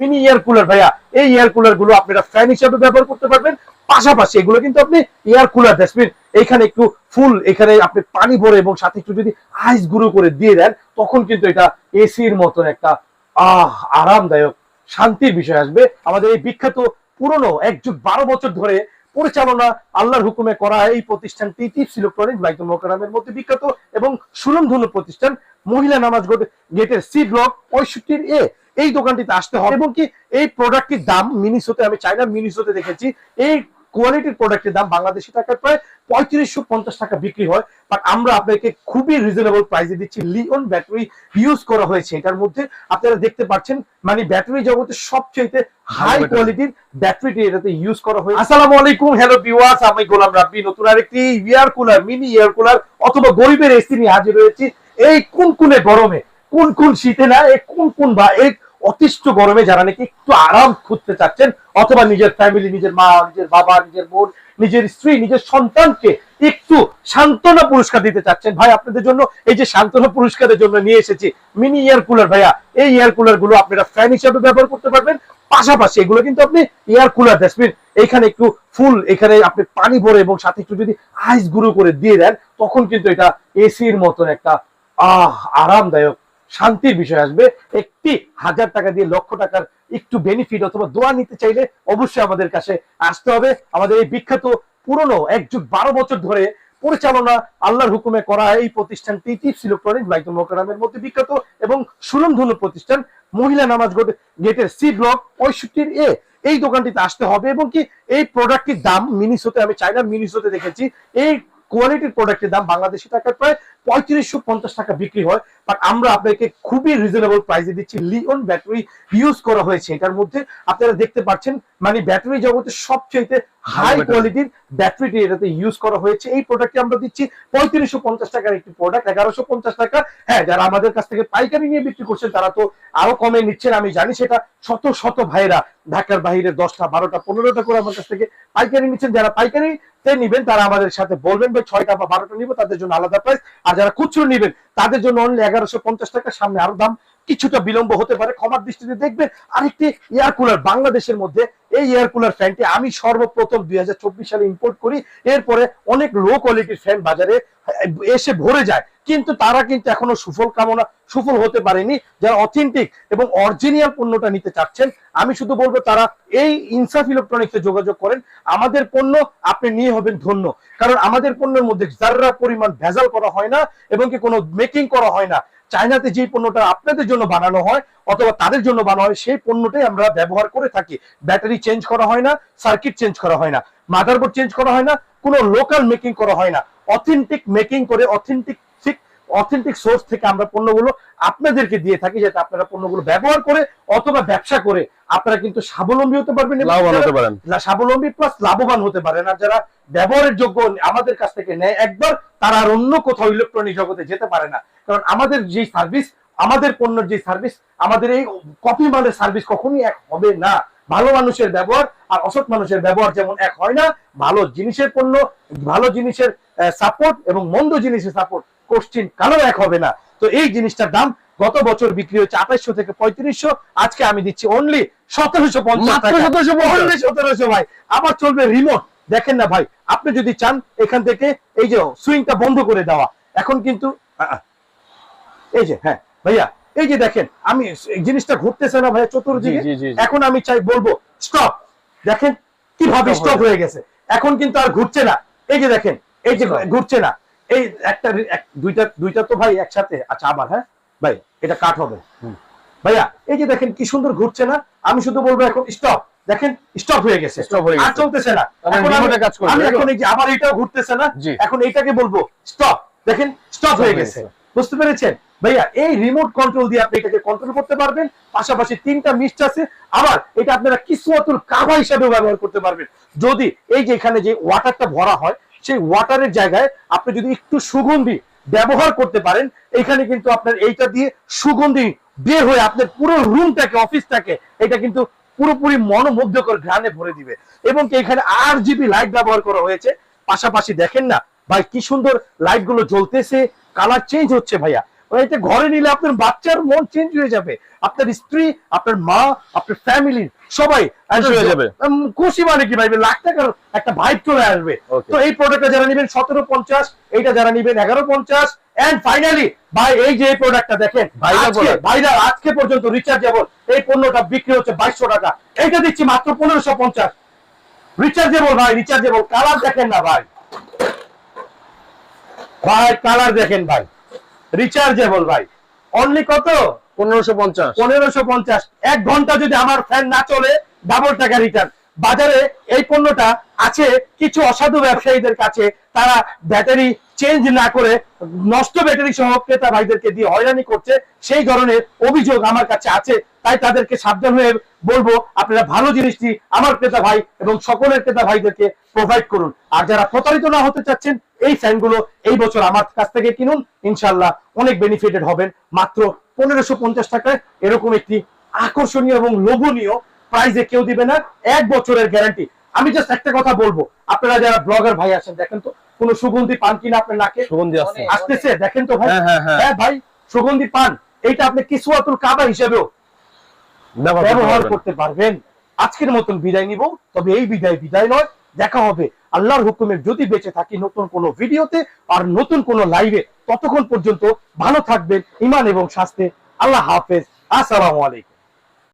Mini air cooler ভাইয়া। এই air কুলারগুলো আপনারা ফ্যান হিসাবে ব্যবহার করতে পারবেন। পাশাপাশি এগুলো কিন্তু আপনি এয়ার কুলার দেখবেন এখানে একটু ফুল এখানে আপনি পানি ভরে এবং সাথে একটু যদি আইস গুঁড়ো করে দিয়ে দেন, তখন কিন্তু এটা এসির মতন একটা, আহ, আরামদায়ক, শান্তির বিষয় আসবে। আমাদের এই বিখ্যাত পুরনো, এক যুগ বারো বছর ধরে পরিচালনা আল্লাহর হুকুমে করা এই প্রতিষ্ঠানটি টিপস ইলেকট্রনিক বাইতুল মোকারামের মধ্যে বিখ্যাত এবং সুলমধন্য প্রতিষ্ঠান মহিলা নামাজ গেট- গেটের সি ব্লক পঁয়ষট্টির এ এই দোকানটিতে আসতে হবে। এবং কি এই প্রোডাক্টটির দাম মিনিসোতে আমি চাইনার মিনিসোতে দেখেছি এই কোয়ালিটির প্রোডাক্টের দাম বাংলাদেশি টাকায় প্রায় পঁয়ত্রিশশো পঞ্চাশ টাকা বিক্রি হয়। বাট আমরা আপনাকে খুবই রিজনেবল প্রাইসে দিচ্ছি। লিওন ব্যাটারি ইউজ করা হয়েছে। এটার মধ্যে আপনারা দেখতে পাচ্ছেন মানে ব্যাটারি জগতে সবচেয়ে হাই কোয়ালিটির ব্যাটারিটি এটাতে ইউজ করা হয়েছে। আসসালামু আলাইকুম হ্যালো ভিউয়ার্স আমি গোলাম রাব্বি। নতুন আরেকটি air cooler mini air cooler অথবা গরিবের এসি নিয়ে হাজির হয়েছি। এই কোন কোনে গরমে কোন কোন শীতে না এই কোন কোন বা এই অতিষ্ঠ গরমে যারা নাকি একটু আরাম খুঁজতে চাচ্ছেন, অথবা নিজের ফ্যামিলি নিজের মা, নিজের বাবা, নিজের বোন, নিজের স্ত্রী, নিজের সন্তানকে একটু সান্ত্বনা পুরস্কার দিতে চাচ্ছেন। ভাই, আপনাদের জন্য এই যে সান্ত্বনা পুরস্কারের জন্য নিয়ে এসেছি মিনি এয়ার কুলার ভাইয়া। এই এয়ার কুলারগুলো আপনারা ফ্যান হিসাবে ব্যবহার করতে পারবেন। পাশাপাশি এগুলো কিন্তু আপনি এয়ার কুলার দেখবেন এখানে একটু ফুল এখানে আপনি পানি ভরে এবং সাথে একটু যদি আইস গুঁড়ো করে দিয়ে দেন, তখন কিন্তু এটা এসির মতন একটা, আহ, আরামদায়ক শান্তির বিষয় আসবে। একটি হাজার টাকা দিয়ে লক্ষ টাকার একটু বেনিফিট অথবা দোয়া নিতে চাইলে অবশ্যই আমাদের কাছে আসতে হবে। আমাদের এই বিখ্যাত পুরনো এক যুগ বারো বছর ধরে পরিচালনা আল্লাহর হুকুমে করা এই প্রতিষ্ঠানটি টিপস ইলেকট্রনিক বাইতুল মোকারামের মধ্যে বিখ্যাত এবং সুলমধন্য প্রতিষ্ঠান মহিলা নামাজ গেট- গেটের সি ব্লক পঁয়ষট্টির এ এই দোকানটিতে আসতে হবে এবং কি এই প্রোডাক্টটির দাম মিনিসোতে আমি চাইনার মিনিসোতে দেখেছি। এই কোয়ালিটির প্রোডাক্টের দাম বাংলাদেশি টাকায় প্রায় পঁয়ত্রিশশো পঞ্চাশ টাকা বিক্রি হয়। বাট আমরা আপনাকে খুবই রিজনেবল প্রাইসে দিচ্ছি। লিওন ব্যাটারি ইউজ করা হয়েছে। এটার মধ্যে আপনারা দেখতে পাচ্ছেন মানে ব্যাটারি জগতে সবচেয়ে হাই কোয়ালিটির ব্যাটারিটি এটাতে ইউজ করা হয়েছে। এই প্রোডাক্টটি আমরা দিচ্ছি পঁয়ত্রিশশো পঞ্চাশ টাকার একটি প্রোডাক্ট এগারোশো পঞ্চাশ টাকা। হ্যাঁ যারা আমাদের কাছ থেকে পাইকারি নিয়ে বিক্রি করছেন তারা তো আরও কমে নিচ্ছেন। আমি জানি সেটা শত শত ভাইরা ঢাকার বাইরে দশটা বারোটা পনেরোটা করে আমার কাছ থেকে পাইকারি নিচ্ছেন। যারা পাইকারি তে নিবেন, তারা আমাদের সাথে বলবেন ভাই ছয়টা বা বারোটা নিবো, তাদের জন্য আলাদা প্রাইস আর যারা খুচরো নিবেন, তাদের জন্য অনলি এগারোশো পঞ্চাশ টাকা, সামনে আরও দাম। কিছুটা বিলম্ব হতে পারে, ক্ষমার দৃষ্টিতে দেখবেন, আরেকটি এয়ার কুলার বাংলাদেশের মধ্যে এই এয়ার কুলার ফ্যানটি আমি সর্বপ্রথম দুই সালে ইম্পোর্ট করি। এরপরে অনেক লো কোয়ালিটির ফ্যান বাজারে এসে ভরে যায়। কিন্তু তারা কিন্তু এখনও সুফল কামনা, সুফল হতে পারেনি। যারা অথেন্টিক এবং অরিজিনাল পণ্যটা নিতে চাচ্ছেন, আমি শুধু বলব তারা এই ইনসাফ ইলেকট্রনিক্সে যোগাযোগ করেন। আমাদের পণ্য আপনি নিয়ে হবেন ধন্য। কারণ আমাদের পণ্যের মধ্যে যারা পরিমাণ ভেজাল করা হয় না এবং কি কোনো মেকিং করা হয় না, চায়নাতে যে পণ্যটা আপনাদের জন্য বানানো হয় অথবা তাদের জন্য বানানো হয় সেই পণ্যটাই আমরা ব্যবহার করে থাকি। ব্যাটারি চেঞ্জ করা হয় না সার্কিট চেঞ্জ করা হয় না। মাদারবোর্ড চেঞ্জ করা হয় না কোনো লোকাল মেকিং করা হয় না। অথেন্টিক মেকিং করে অথেন্টিক অথেন্টিক সোর্স থেকে আমরা পণ্যগুলো আপনাদেরকে দিয়ে থাকি যাতে আপনারা পণ্যগুলো ব্যবহার করে অথবা ব্যবসা করে আপনারা কিন্তু স্বাবলম্বী হতে পারবেন লাভবান হতে পারেন। না- স্বাবলম্বী প্লাস লাভবান হতে পারেন। আর যারা ব্যবহারের যোগ্য আমাদের কাছ থেকে নেয়। একবার তারা আর অন্য কোথাও ইলেকট্রনিক জগতে যেতে পারে না। কারণ আমাদের যে সার্ভিস আমাদের পণ্যের যে সার্ভিস আমাদের এই কপি মালের সার্ভিস কখনই এক হবে না। ভালো মানুষের ব্যবহার আর অসৎ মানুষের ব্যবহার যেমন এক হয় না ভালো জিনিসের পণ্য ভালো জিনিসের সাপোর্ট এবং মন্দ জিনিসের সাপোর্ট কোশ্চিন কালো এক হবে না। তো এই জিনিসটার দাম গত বছর বিক্রি হচ্ছে আঠাইশশো থেকে পঁয়ত্রিশশো আজকে আমি দিচ্ছি অনলি সতেরোশো পঞ্চাশ মাত্র টাকা। 1750 Only সতেরোশো ভাই। আবার চলবে রিমোট দেখেন না ভাই আপনি যদি চান এখান থেকে এই যে সুইংটা বন্ধ করে দেওয়া। এখন কিন্তু এই যে হ্যাঁ। ভাইয়া এই যে দেখেন আমি জিনিসটা ঘুরতেছে না ভাইয়া চতুর্দিকে। এখন আমি চাই বলব স্টপ দেখেন কীভাবে স্টপ হয়ে গেছে। এখন কিন্তু আর ঘুরছে না। এই যে দেখেন এই যে ঘুরছে না। এই একটা দুইটা দুইটা তো ভাই একসাথে। আচ্ছা আবার হ্যাঁ? ভাই এটা কাট হবে। ভাইয়া এই যে দেখেন কি সুন্দর ঘুরছে না। আমি শুধু বলব এখন স্টপ দেখেন স্টপ হয়ে গেছে। Stop হয়ে আর গেছে। চলতেছে না। এখন আমি এখন এই যে আবার এটাও ঘুরতেছে না। এখন এইটাকে বলব স্টপ দেখেন স্টপ হয়ে গেছে। বুঝতে পেরেছেন? ভাইয়া, এই রিমোট কন্ট্রোল দিয়ে আপনি এটাকে কন্ট্রোল করতে পারবেন, পাশাপাশি তিনটা মিস্ট আছে। আবার এটা আপনারা কিসমতুল কাবা হিসাবে ব্যবহার করতে পারবেন। যদি এই যে এখানে যে ওয়াটারটা ভরা হয়, সেই ওয়াটারের জায়গায় আপনি যদি একটু সুগন্ধি ব্যবহার করতে পারেন, এখানে কিন্তু আপনার এইটা দিয়ে সুগন্ধি বের হয়ে আপনার পুরো রুমটাকে অফিসটাকে এটা কিন্তু পুরোপুরি মনোমুগ্ধকর ঘ্রাণে ভরে দিবে। এবং এখানে আর জিবি লাইট ব্যবহার করা হয়েছে। পাশাপাশি দেখেন না, ভাই, কি সুন্দর লাইটগুলো জ্বলতেছে। কালার চেঞ্জ হচ্ছে ভাইয়া। এটা ঘরে নিলে আপনার বাচ্চার মন চেঞ্জ হয়ে যাবে। আপনার স্ত্রী আপনার মা আপনার ফ্যামিলি সবাই। হয়ে যাবে। খুশি মানে কি ভাই? লাখ টাকার একটা ভাইব চলে আসবে। তো এই প্রোডাক্টটা যারা নেবেন সতেরো পঞ্চাশ এইটা যারা নেবেন এগারো পঞ্চাশ এন্ড ফাইনালি ভাই এই যে এই প্রোডাক্টটা দেখেন। ভাইরা আজকে পর্যন্ত রিচার্জেবল এই পণ্যটা বিক্রি হচ্ছে বাইশশো টাকা। এইটা দিচ্ছি মাত্র পনেরোশো পঞ্চাশ। রিচার্জেবল ভাই রিচার্জেবল কালার দেখেন না ভাই। ভাই কালার দেখেন ভাই। রিচার্জেবল ভাই। অনলি কত? পনেরোশো পঞ্চাশ। পনেরোশো পঞ্চাশ। এক ঘণ্টা যদি আমার ফ্যান না চলে ডাবল টাকা রিটার্ন বাজারে এই পণ্যটা আছে কিছু অসাধু ব্যবসায়ীদের কাছে। তারা ব্যাটারি চেঞ্জ না করে নষ্ট ব্যাটারি সহ ক্রেতা ভাইদেরকে দিয়ে হয়রানি করছে, সেই ধরনের অভিযোগ আমার কাছে আছে, তাই তাদেরকে সাবধান হয়ে বলব, আপনারা ভালো জিনিসটি আমার ক্রেতা ভাই এবং সকলের ক্রেতা ভাইদেরকে প্রোভাইড করুন। আর যারা প্রতারিত না হতে চাচ্ছেন, এই ফ্যানগুলো এই বছর আমার কাছ থেকে কিনুন ইনশাল্লাহ অনেক বেনিফিটেড হবেন। মাত্র পনেরোশো পঞ্চাশ টাকায় এরকম একটি আকর্ষণীয় এবং লোভনীয় প্রাইজে কেউ দিবে না, এক বছরের গ্যারান্টি আমি জাস্ট একটা কথা বলব, আপনারা যারা ব্লগার ভাই আছেন, দেখেন তো কোনো সুগন্ধি পান কিনা আপনার নাকে? সুগন্ধি আছে। আসতেছে দেখেন তো ভাই। হ্যাঁ, হ্যাঁ, হ্যাঁ। হ্যাঁ ভাই সুগন্ধি পান। এইটা আপনি কিসুয়াতুল কাবা হিসেবেও ব্যবহার করতে পারবেন। আজকের মতন বিদায় নিব। তবে এই বিদায় বিদায় নয় দেখা হবে। আল্লাহর হুকুমে যদি বেঁচে থাকি নতুন কোনো ভিডিওতে আর নতুন কোন লাইভে ততক্ষণ পর্যন্ত ভালো থাকবেন ইমান এবং স্বাস্থ্যে। আল্লাহ হাফেজ। আসসালামু আলাইকুম।